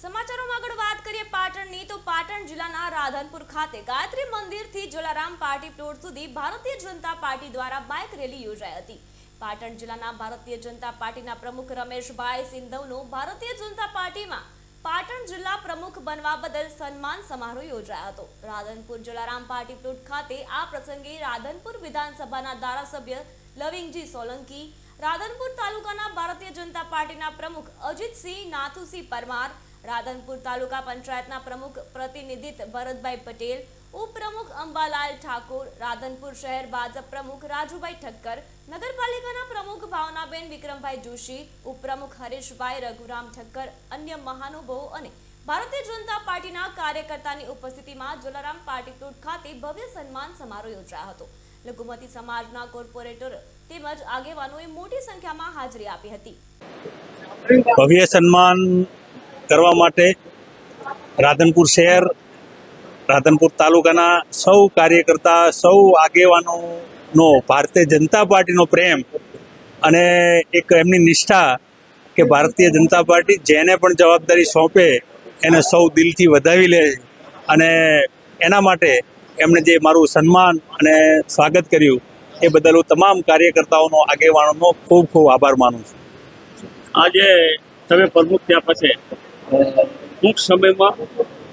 સમાચારોમાં આગળ વાત કરીએ પાટણની પાટણ જિલ્લાના રાધનપુર ખાતે ગાયત્રી મંદિરથી જલારામ પાર્ટી પ્લોટ સુધી ભારતીય જનતા પાર્ટી દ્વારા બાઇક રેલી યોજાઈ હતી. પાટણ જિલ્લાના ભારતીય જનતા પાર્ટીના પ્રમુખ રમેશભાઈ સિંધવનો ભારતીય જનતા પાર્ટીમાં પાટણ જિલ્લા પ્રમુખ બનવા બદલ સન્માન સમારોહ યોજાયો હતો. રાધનપુર જલારામ પાર્ટી પ્લોટ ખાતે આ પ્રસંગે રાધનપુર વિધાનસભાના ધારાસભ્ય લવિંગજી સોલંકી, રાધનપુર તાલુકાના ભારતીય જનતા પાર્ટીના પ્રમુખ અજીતસિંહ નાથુસિંહ પરમાર રાધનપુર તાલુકા પંચાયતના પ્રમુખ પ્રતિનિધિત ભરતભાઈ પટેલ, ઉપપ્રમુખ અંબાલાલ ઠાકોર, રાધનપુર શહેર ભાજપ પ્રમુખ રાજુભાઈ ઠક્કર, નગરપાલિકાના પ્રમુખ ભાવનાબેન વિક્રમભાઈ જોશી, ઉપપ્રમુખ હરેશભાઈ રઘુરામ ઠક્કર, અન્ય મહાનુભાવો અને ભારતીય જનતા પાર્ટીના કાર્યકર્તાની ઉપસ્થિતિમાં જલારામ પ્લોટ ખાતે ભવ્ય સન્માન સમારોહ યોજાયો હતો. લઘુમતી સમાજના કોર્પોરેટર તેમજ આગેવાનોએ મોટી સંખ્યામાં હાજરી આપી હતી. ભવ્ય સન્માન કરવા માટે રાધનપુર શહેર, રાધનપુર તાલુકાના સૌ કાર્યકર્તા, સૌ આગેવાનોનો, ભારતીય જનતા પાર્ટીનો પ્રેમ અને એક એમની નિષ્ઠા કે ભારતીય જનતા પાર્ટી જેને પણ જવાબદારી સોંપે, એને સૌ દિલથી વધાવી લે અને એના માટે એમણે જે મારું સન્માન અને સ્વાગત કર્યું, એ બદલ હું તમામ કાર્યકર્તાઓનો, આગેવાનોનો ખૂબ ખૂબ આભાર માનું છું. આજે તમે પ્રમુખ થયા પછી ટૂંક સમયમાં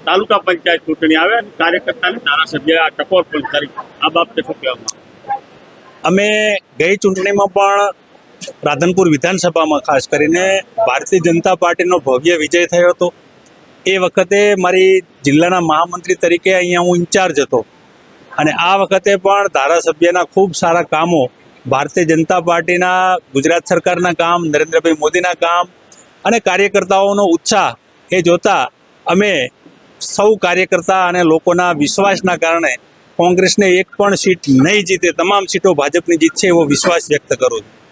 તાલુકા પંચાયત ચૂંટણી આવે અને કાર્યકર્તાને ધારાસભ્ય આ ટકોર પણ કરી. આ બાબતે શું કહેવામાં અમે ગઈ ચૂંટણીમાં પણ રાધનપુર વિધાનસભામાં ખાસ કરીને ભારતીય જનતા પાર્ટીનો ભવ્ય વિજય થયો હતો. એ વખતે મારી જિલ્લાના મહામંત્રી તરીકે અહીંયા હું ઇન્ચાર્જ હતો. અને આ વખતે પણ ધારાસભ્યના ખૂબ સારા કામો, ભારતીય જનતા પાર્ટીના, ગુજરાત સરકારના કામ, નરેન્દ્રભાઈ મોદીના કામ અને કાર્યકર્તાઓનો ઉત્સાહ એ જોતા અમે સૌ કાર્યકર્તા અને લોકોના વિશ્વાસના કારણે કોંગ્રેસને એક પણ સીટ નહીં જીતે, તમામ સીટો ભાજપની જીતશે એવો વિશ્વાસ વ્યક્ત કરું છું.